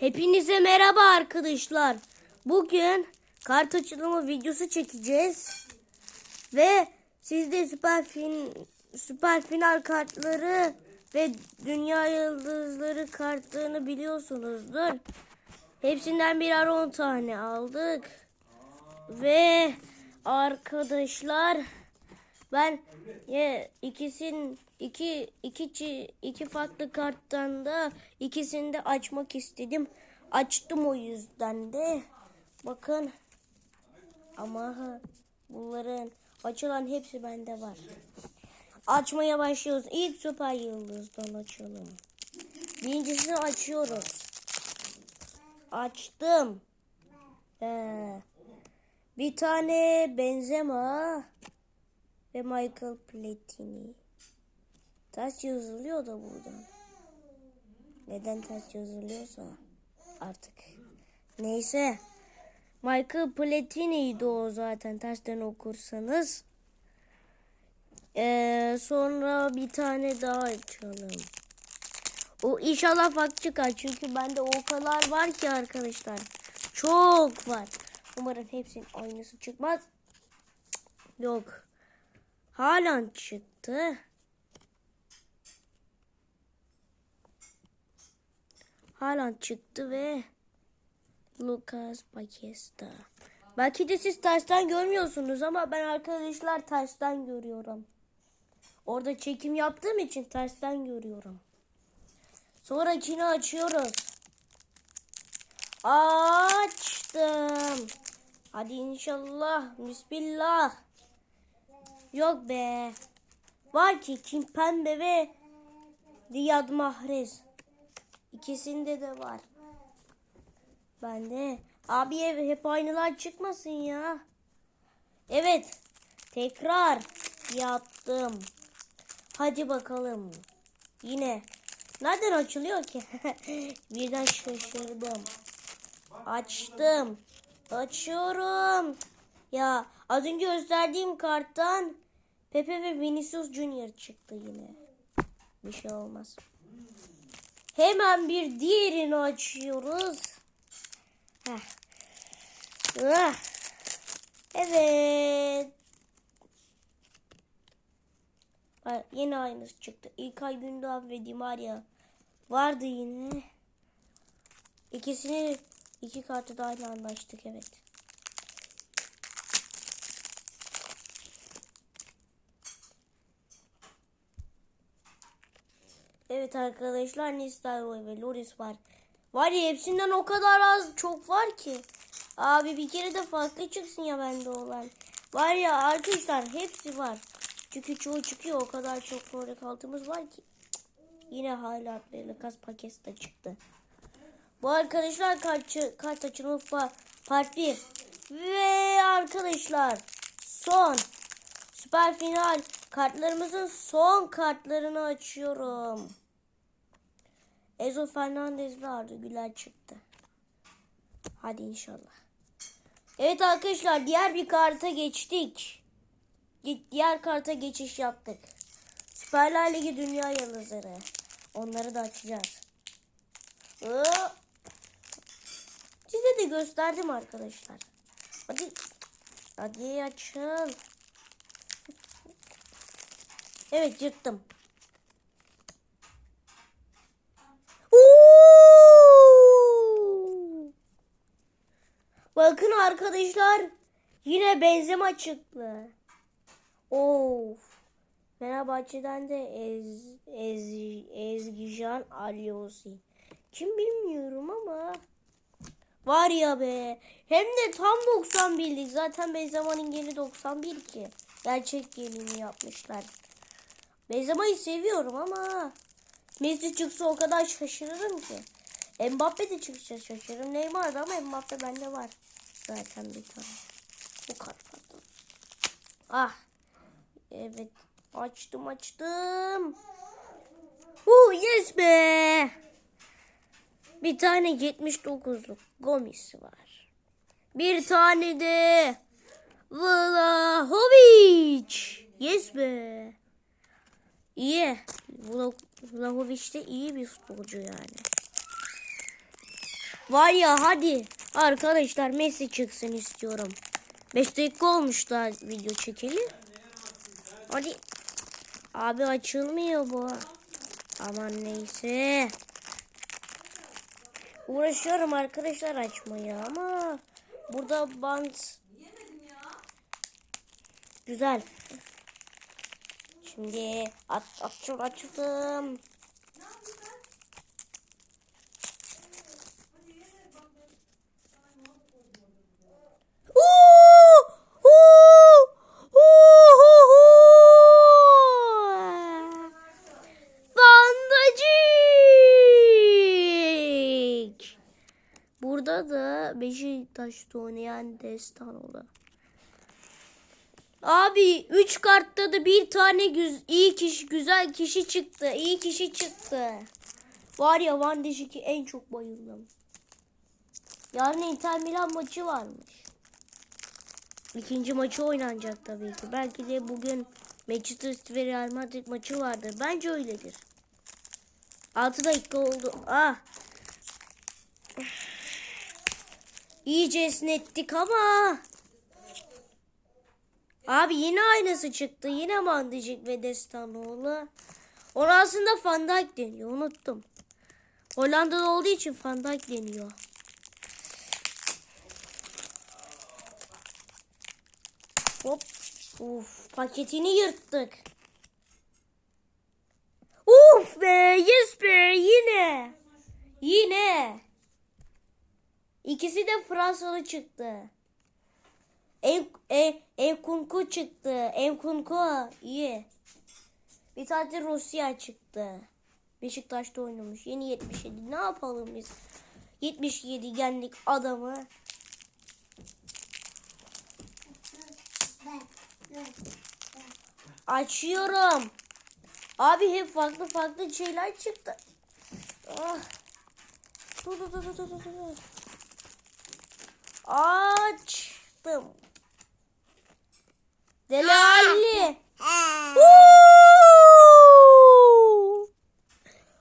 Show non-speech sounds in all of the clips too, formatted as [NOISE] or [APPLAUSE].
Hepinize merhaba arkadaşlar. Bugün kart açılımı videosu çekeceğiz. Ve siz de süper, fin, süper final kartları ve dünya yıldızları kartlarını biliyorsunuzdur. Hepsinden birer 10 tane aldık. Ve arkadaşlar ben ye, ikisin iki iki iki farklı karttan da ikisini de açmak istedim. Açtım o yüzden de. Bakın. Ama bunların açılan hepsi bende var. Açmaya başlıyoruz. İlk süper yıldızdan açalım. Birincisini açıyoruz. Açtım. Ee, bir tane Benzema ve Michael Platini. Ters yazılıyor da buradan. Neden ters yazılıyorsa artık. Neyse. Michael Platini'ydi o zaten tersten okursanız. Ee, sonra bir tane daha açalım. O inşallah farklı çıkar çünkü bende o kadar var ki arkadaşlar. Çok var. Umarım hepsinin aynısı çıkmaz. Yok. Haaland çıktı. Haaland çıktı ve Lucas Paqueta. Belki de siz tersten görmüyorsunuz ama ben arkadaşlar tersten görüyorum. Orada çekim yaptığım için tersten görüyorum. Sonrakini açıyoruz. Açtım. Hadi inşallah. Bismillah. Yok be. Var ki Kim Pembe ve Riyad Mahrez. İkisinde de var. Ben de. Abi hep aynılar çıkmasın ya. Evet. Tekrar yaptım. Hadi bakalım. Yine. Nereden açılıyor ki? [LAUGHS] Birden şaşırdım. Açtım. Açıyorum. Ya az önce gösterdiğim karttan Pepe ve Vinicius Junior çıktı yine. Bir şey olmaz. Hemen bir diğerini açıyoruz. Heh. Evet. Yine aynısı çıktı. İlkay Gündoğan ve Di Maria vardı yine. İkisini iki kartı da aynı anda açtık evet. Evet arkadaşlar Nistelrooy ve Loris var. Var ya hepsinden o kadar az çok var ki. Abi bir kere de farklı çıksın ya bende olan. Var ya arkadaşlar hepsi var. Çünkü çoğu çıkıyor o kadar çok forvet altımız var ki. Yine hala Lucas Paqueta da çıktı. Bu arkadaşlar kart, kart açılımı pa- part 1. Ve arkadaşlar son süper final kartlarımızın son kartlarını açıyorum. Ezo Fernandez ve Arda Güler çıktı. Hadi inşallah. Evet arkadaşlar diğer bir karta geçtik. Di- Diğer karta geçiş yaptık. Süperler Ligi Dünya Yıldızları. Onları da açacağız. Size de gösterdim arkadaşlar. Hadi. Hadi açın. Evet yırttım. Bakın arkadaşlar yine Benzema çıktı. Of. Fenerbahçe'den de Ez, Ez, Ezgican Aliosi. Kim bilmiyorum ama var ya be. Hem de tam 91'lik. Zaten Benzema'nın yeni 91 ki. Gerçek yenini yapmışlar. Benzema'yı seviyorum ama Messi çıksa o kadar şaşırırım ki. Mbappe de çıksa şaşırırım. Neymar da ama Mbappe bende var. Zaten bir tane. Bu kadar. pardon. Ah. Evet. Açtım açtım. Hu yes be. Bir tane 79'luk Gomis var. Bir tane de Vlahovic. Yes be. İyi. Vla- Vlahovic de iyi bir futbolcu yani. Var ya hadi. Arkadaşlar Messi çıksın istiyorum. 5 dakika olmuş daha video çekeli. Hadi. Abi açılmıyor bu. Aman neyse. Uğraşıyorum arkadaşlar açmaya ama burada bant güzel. Şimdi at açıl açıldım. Beşiktaş'ta oynayan Destanoğlu. Abi 3 kartta da bir tane güz iyi kişi güzel kişi çıktı. İyi kişi çıktı. Var ya Van Dijk'e en çok bayıldım. Yarın Inter Milan maçı varmış. İkinci maçı oynanacak tabii ki. Belki de bugün Manchester City ve Real Madrid maçı vardır. Bence öyledir. 6 dakika oldu. Ah. İyice esnettik ama. Abi yine aynısı çıktı. Yine Mandicik ve Destanoğlu. Onu aslında Van Dijk deniyor. Unuttum. Hollanda'da olduğu için Van Dijk deniyor. Hop. Uf, paketini yırttık. Uf be, yes be, yine. Yine. İkisi de Fransalı çıktı. En, en, Enkunku çıktı. Enkunku iyi. Bir tane Rusya çıktı. Beşiktaş'ta oynamış. Yeni 77. Ne yapalım biz? 77 yendik adamı. Açıyorum. Abi hep farklı farklı şeyler çıktı. Ah. Dur dur dur dur dur, dur. Açtım. Deli Ali.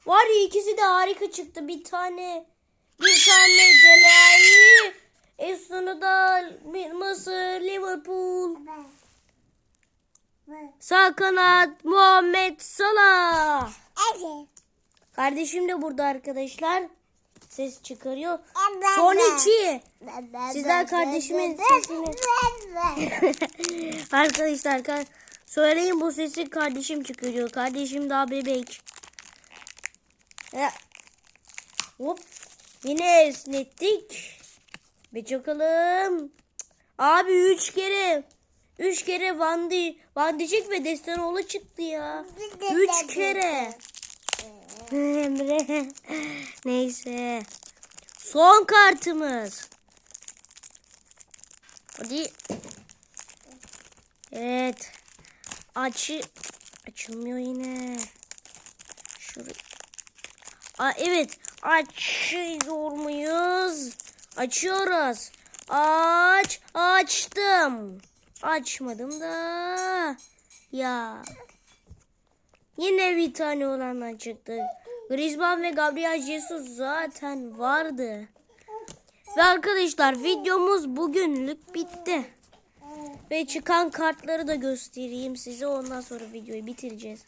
Var ya ikisi de harika çıktı. Bir tane bir tane Deli Ali. En sonunda Mısır, Liverpool. Sağ kanat Muhammed Salah. Kardeşim de burada arkadaşlar. Ses çıkarıyor. Son iki. Sizler kardeşimin sesini. [LAUGHS] arkadaşlar kar- söyleyin bu sesi kardeşim çıkarıyor. Kardeşim daha bebek. Ya. Hop. Yine esnettik. Bir çakalım. Abi üç kere. Üç kere Vandi, Vandicik ve Destanoğlu çıktı ya. Üç kere. [LAUGHS] Emre. Neyse. Son kartımız. Hadi. Evet. Açı açılmıyor yine. Şuraya. Aa, evet. Açıyor muyuz? Açıyoruz. Aç. Açtım. Açmadım da. Ya. Yine bir tane olandan çıktı. Griezmann ve Gabriel Jesus zaten vardı. Ve arkadaşlar videomuz bugünlük bitti. Ve çıkan kartları da göstereyim size. Ondan sonra videoyu bitireceğiz.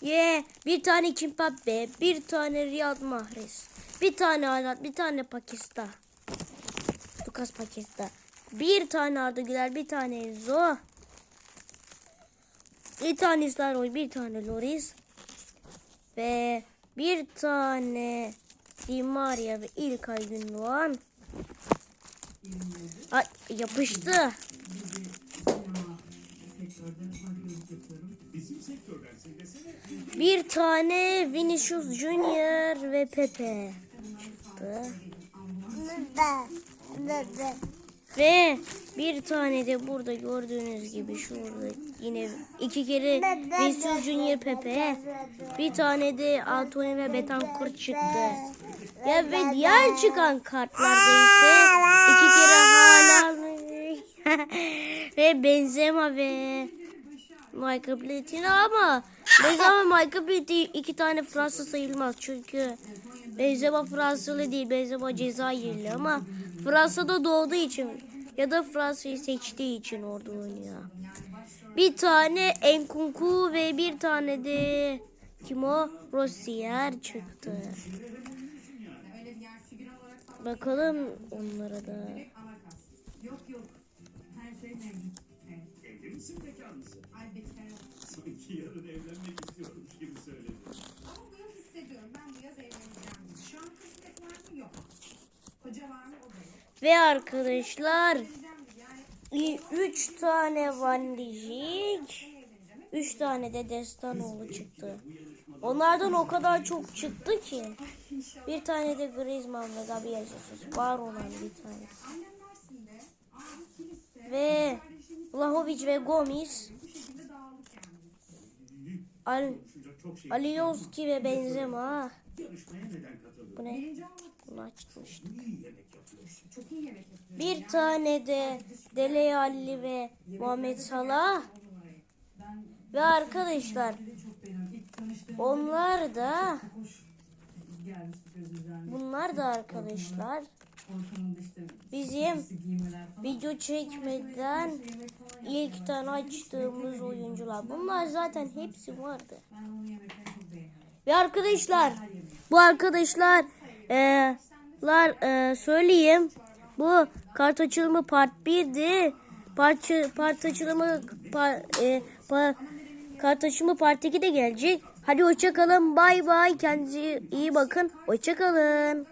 Yeah, bir tane Kimpabe, bir tane Riyad Mahrez, bir tane Alat, bir tane Pakistan. Lucas Pakistan. Bir tane Arda Güler, bir tane Enzo. Bir tane Starboy, bir tane Loris. Ve bir tane Di Maria ve İlkay Gündoğan. Ay yapıştı. Bir tane Vinicius Junior ve Pepe çıktı. Ve bir tane de burada gördüğünüz gibi şurada yine iki kere Vinicius Junior Pepe. Bir tane de Anthony ve Betancourt çıktı. Ya ve diğer çıkan kartlarda ise iki kere Haaland [LAUGHS] ve Benzema ve Michael Platin ama Benzema Michael Pitt iki tane Fransız sayılmaz çünkü Benzema Fransalı değil Benzema Cezayirli ama Fransa'da doğduğu için ya da Fransa'yı seçtiği için orada oynuyor. Bir tane Enkunku ve bir tane de kim o? Rossier çıktı. Bakalım onlara da. Yok yok. Her şey. Evli misin. Sanki yarın evlenmek istiyormuş gibi söyledin. Ama bu yıl hissediyorum. Ben bu yaz evleneceğim. Şu an kısmet var mı? Yok. Koca var. Ve arkadaşlar Evleneceğim gibi. Yani üç tane Van Dijk, üç tane de Destanoğlu çıktı. Onlardan o kadar çok çıktı ki. Bir tane de Griezmann ve Gabriel Jesus var olan bir tane. Ve Vlahovic ve Gomis. Al. Alioski ve Benzema. Bu ne? Bunu açmıştım. İyi yemek yapıyorsun. çok iyi yemek yapıyor. Bir tane de Dele Alli ve Muhammed Salah. Ve arkadaşlar. İlk onlar da bunlar da arkadaşlar bizim video çekmeden falan ilkten açtığımız oyuncular. Bunlar zaten hepsi vardı. Ve arkadaşlar bu arkadaşlar eee, lar eee, söyleyeyim. Bu kart açılımı part 1'di. Part, part açılımı par, eee, pa- kart açılımı part 2 de gelecek. Hadi hoşça kalın. Bay bay. Kendinize iyi bakın. Hoşça kalın.